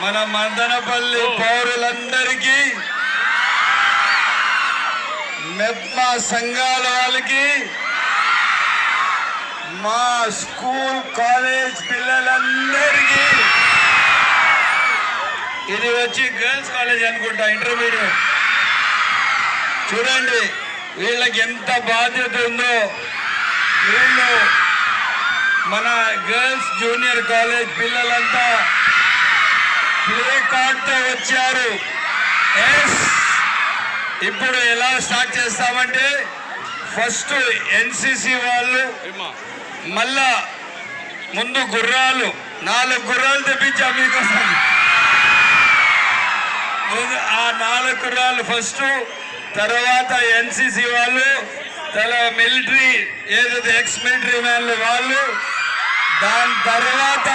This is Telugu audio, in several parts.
మన మదనపల్లి పౌరులందరికీ మెప్మా సంఘాల వాళ్ళకి మా స్కూల్ కాలేజ్ పిల్లలందరికీ. ఇది వచ్చి గర్ల్స్ కాలేజ్ అనుకుంటా ఇంటర్మీడియట్. చూడండి వీళ్ళకి ఎంత బాధ్యత ఉందో. వీళ్ళు మన గర్ల్స్ జూనియర్ కాలేజ్ పిల్లలంతా ప్లే కార్డ్తో వచ్చారు. ఎస్ ఇప్పుడు ఎలా స్టార్ట్ చేస్తామంటే ఫస్ట్ ఎన్సిసి వాళ్ళు మళ్ళా ముందు గుర్రాలు నాలుగు గుర్రాలు తెప్పించా మీకోసం. ఆ నాలుగు గుర్రాలు ఫస్ట్ తర్వాత ఎన్సిసి వాళ్ళు తర్వాత మిలిటరీ ఏదైతే ఎక్స్ మిలిటరీ మ్యాన్లు వాళ్ళు దాని తర్వాత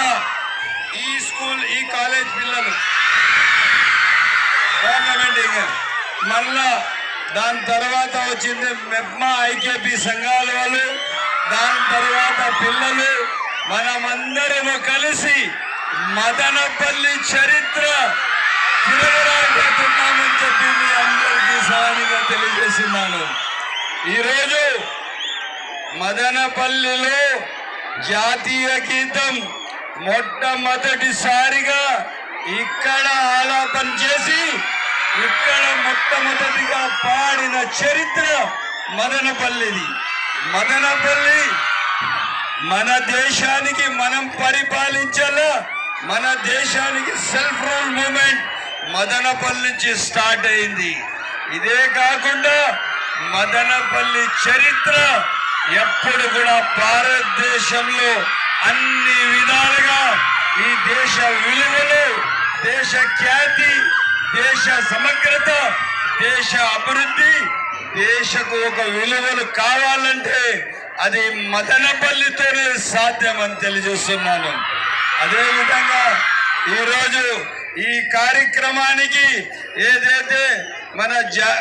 ఈ స్కూల్ ఈ కాలేజ్ పిల్లలు మళ్ళా దాని తర్వాత వచ్చింది మెప్మా ఐకేపీ సంఘాల వాళ్ళు దాని తర్వాత పిల్లలు మనమందరము కలిసి మదనపల్లి చరిత్ర తిరగరాబోతున్నామని చెప్పి మీ అందరికీ సహాయంగా తెలియజేసినాను ఈరోజు మదనపల్లిలో జాతీయ గీతం మొట్టమొదటిసారిగా ఇక్కడ ఆలాపన చేసి ఇక్కడ మొట్టమొదటిగా పాడిన చరిత్ర మదనపల్లిది మదనపల్లి మన దేశానికి మనం పరిపాలించాలా మన దేశానికి సెల్ఫ్ రూల్ మూమెంట్ మదనపల్లి నుంచి స్టార్ట్ అయింది. ఇదే కాకుండా మదనపల్లి చరిత్ర ఎప్పుడు కూడా భారతదేశంలో అన్ని విధాలుగా ఈ దేశ విలువలు దేశ ఖ్యాతి దేశ సమగ్రత దేశ అభివృద్ధి దేశకు ఒక విలువలు కావాలంటే అది మదనపల్లితోనే సాధ్యమని తెలియజేస్తున్నాను. అదేవిధంగా ఈరోజు ఈ కార్యక్రమానికి ఏదైతే మన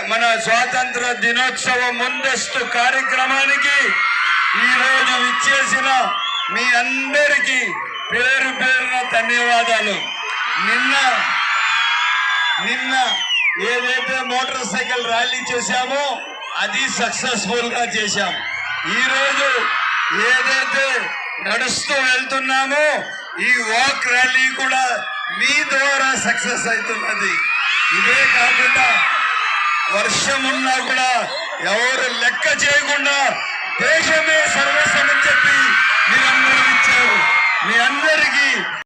మన స్వాతంత్ర దినోత్సవ ముందస్తు కార్యక్రమానికి ఈరోజు ఇచ్చేసిన మీ అందరికీ పేరు పేరున ధన్యవాదాలు. నిన్న నిన్న ఏదైతే మోటార్ సైకిల్ ర్యాలీ చేశామో అది సక్సెస్ఫుల్గా చేశాం. ఈ రోజు ఏదైతే నడుస్తూ వెళ్తున్నామో ఈ వాక్ ర్యాలీ కూడా మీ ద్వారా సక్సెస్ అవుతున్నది. ఇదే కాకుండా వర్షం ఉన్నా కూడా ఎవరు లెక్క చేయకుండా